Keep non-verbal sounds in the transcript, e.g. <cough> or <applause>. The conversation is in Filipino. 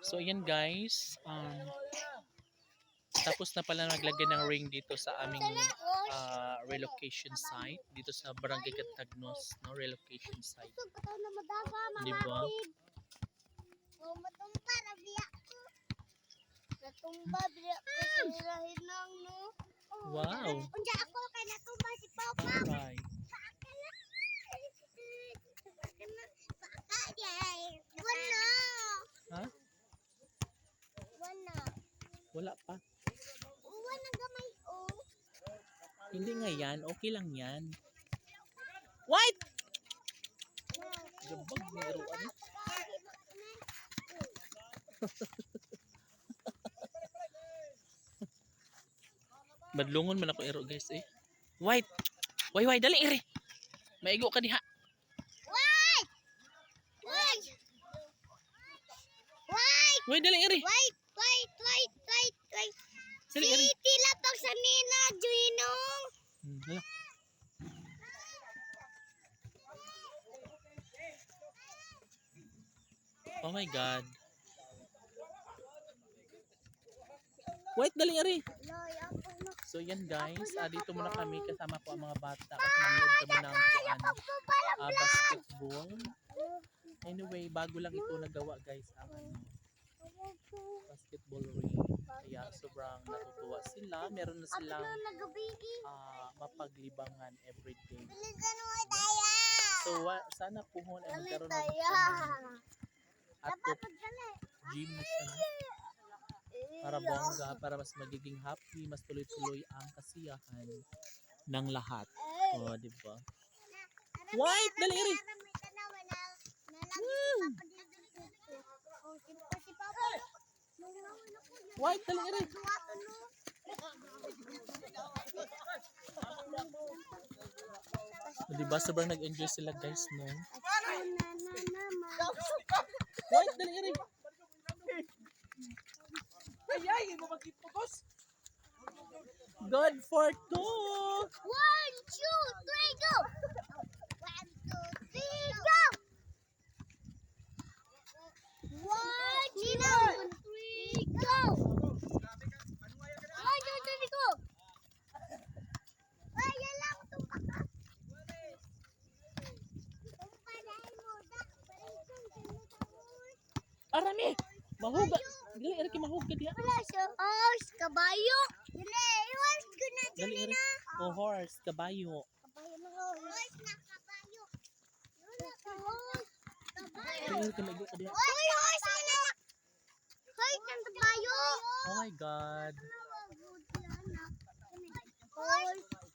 So ayan guys, um, tapos na pala naglagay ng ring dito sa aming ah, relocation site dito sa Barangay Catagnos, no relocation site. Di ba? Wow. Unja ako kay natumba si Papa. Alright. Wala. Ha? Wala. Wala pa. Wala gamay oh. Hindi nga yan. Okay lang yan. White! Gabag ni Ruan. Badlungon <laughs> man ako ero guys eh. White! Why why dali iri. Maigo ka diha. Wait! Wait! Wait! Why dali iri. Wait! Wait! Wait! Wait! Wait! Dali iri. City lapag sa Nina, Juinong. Hmm, hala. Oh my god. Wait, dali na. So yan guys, ah, dito muna kami kasama po ang mga bata kasi nanood kami ng kuan, Pagpapalang ah, basketball. Anyway, bago lang ito nagawa guys ang ano, basketball ring. Kaya sobrang natutuwa sila. Meron na silang ah, mapaglibangan mo tayo. So wa- sana puhon ay magkaroon ng at gym na siya para bongga, para mas magiging happy, mas tuloy-tuloy ang kasiyahan ng lahat. O, di ba? White, dali White, dali rin. O, di ba? Sobrang nag-enjoy sila guys, no? White, dali rin. Good for two! One, two, three, go! One, two, three, go! One, two, three, go! One, two, three, go! Ay, yan lang, tumpak ka. Tumpa dahil mo, dak, balikan, sinutangol. Arami! Mahuga! Rin kay mahuga diya. Wala siya. Horse, kabayo. Dili, horse ko na Dali rin. O horse, kabayo. Kabayo na horse. Horse na kabayo. Wala ka horse. Kabayo. Ka. Hoy, horse na na. Kabayo. Oh my God. Horse